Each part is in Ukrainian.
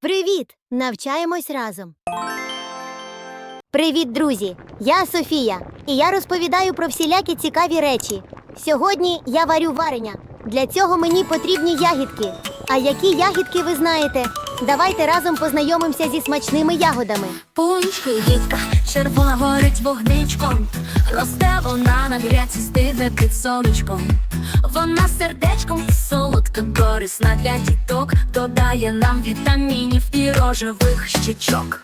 Привіт! Навчаємось разом. Привіт, друзі! Я Софія, і я розповідаю про всілякі цікаві речі. Сьогодні я варю варення. Для цього мені потрібні ягідки. А які ягідки ви знаєте? Давайте разом познайомимося зі смачними ягодами. Пунчки гідка, червона горить вогничком, росте вона на гряці, стине під сонечком. Вона сердечком солодка, корисна для діток, додає нам вітамінів і рожевих щічок.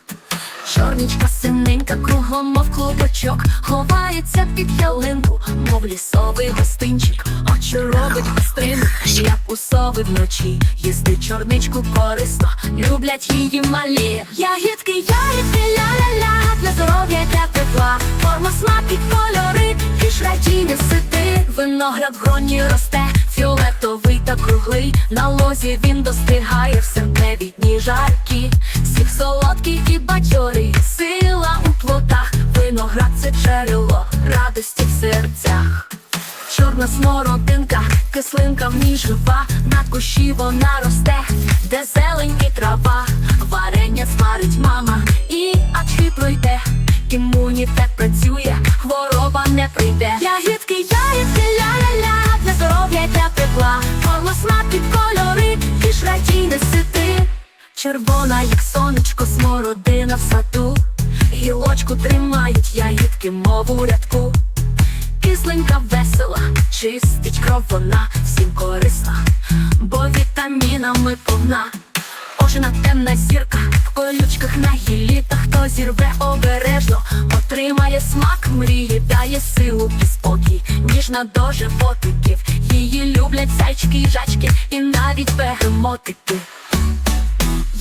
Чорнічка синенька, кругом, мов клубочок, ховається під ялинку, мов лісовий гостинчик, очі робить гострими, як у сови вночі. Їсти чорничку корисно, люблять її малі. Ягідки, ягідки, ля-ля-ля, для здоров'я для тепла, форма смак і кольори, і радійне сити. Виноград в гроні росте. На лозі він достигає в серпневі дні жаркі. Сік солодкий і бадьорий, сила у плодах, виноград це джерело радості в серцях. Чорна смородинка, кислинка в ній жива, на кущі вона росте, де зелень і трава, варення сварить мама, і ачки пройде, імунітет працює, хвороба не прийде. Ягідки, ягідки, Червона, як сонечко, смородина в саду, гілочку тримають ягідки, мову рядку. Кисленька весела, чистить кров вона всім корисна, бо вітамінами повна. Ожина темна зірка в колючках на гіллі, та хто зірве обережно, отримає смак мрії, дає силу і спокій, ніжна до животиків. Її люблять зайчики жачки, і навіть бегемотики.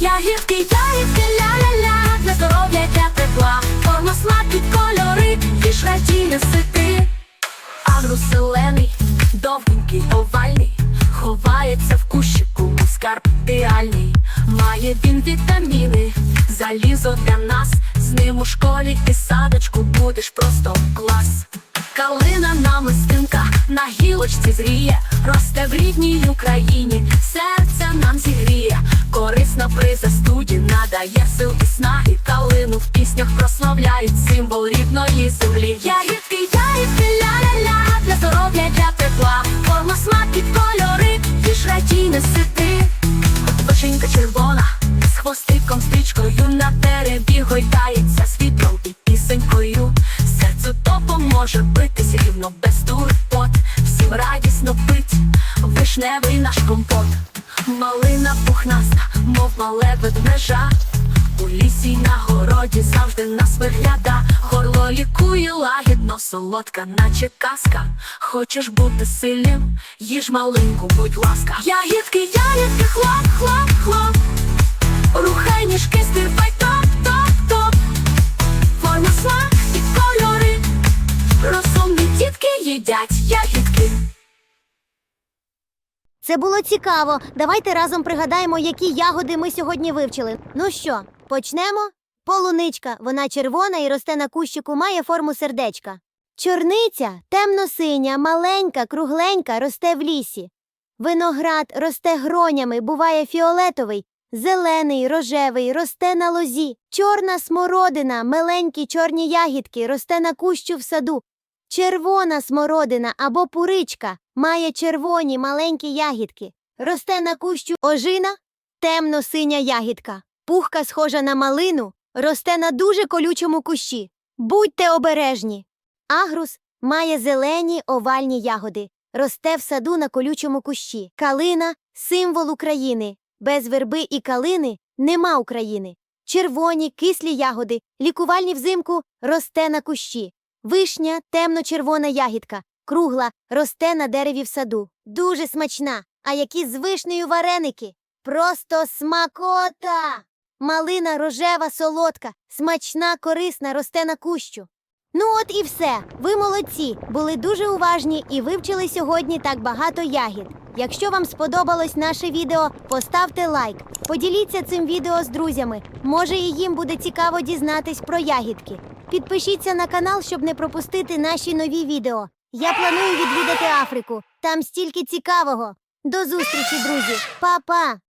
Ягідки, ягідки, ля-ля-ля, для здоров'я для тепла, форма смак кольори, і ж радійне сити. Агрус зелений, довгенький, овальний, ховається в кущику, скарб. Має він вітаміни, залізо для нас. З ним у школі і садочку будеш просто клас. Калина намистинка на гілочці зріє, росте в рідній Україні, серце нам зігріє, корисна при застуді, надає сил і снаги. Калину в піснях прославляють символ рідної землі. Ягідки, ягідки, ля-ля-ля, для здоров'я, для тепла, форма смак і кольори, і ж радійне сити. Печенька червона, з хвостиком, стрічкою на дереві гойдається з вітром і пісенькою. Серцю допоможе битись рівно без турбот. Всім радісно пить вишневий наш компот. Малина пухнаста, мов мале ведмежа. У лісі й на городі завжди нас вигляда. Горло лікує лагідно, солодка, наче казка. Хочеш бути сильним, їж малинку, будь ласка. Ягідки, ягідки, хлоп, хлоп, хлоп. Рухай ніжки, стирпай, топ, топ, топ. Форма смак їдять ягідки. Це було цікаво. Давайте разом пригадаємо, які ягоди ми сьогодні вивчили. Ну що, почнемо? Полуничка, вона червона і росте на кущику, має форму сердечка. Чорниця темно-синя, маленька, кругленька, росте в лісі. Виноград росте гронями, буває фіолетовий, зелений, рожевий, росте на лозі. Чорна смородина, миленькі чорні ягідки, росте на кущу в саду. Червона смородина або пуричка має червоні маленькі ягідки. Росте на кущу ожина, темно-синя ягідка. Пухка схожа на малину, росте на дуже колючому кущі. Будьте обережні. Агрус має зелені овальні ягоди. Росте в саду на колючому кущі. Калина символ України. Без верби і калини нема України. Червоні, кислі ягоди, лікувальні взимку росте на кущі. Вишня темно-червона ягідка, кругла, росте на дереві в саду. Дуже смачна. А які з вишнею вареники? Просто смакота! Малина рожева, солодка, смачна, корисна, росте на кущу. Ну от і все. Ви молодці, були дуже уважні і вивчили сьогодні так багато ягід. Якщо вам сподобалось наше відео, поставте лайк. Поділіться цим відео з друзями. Може, і їм буде цікаво дізнатись про ягідки. Підпишіться на канал, щоб не пропустити наші нові відео. Я планую відвідати Африку. Там стільки цікавого. До зустрічі, друзі. Па-па!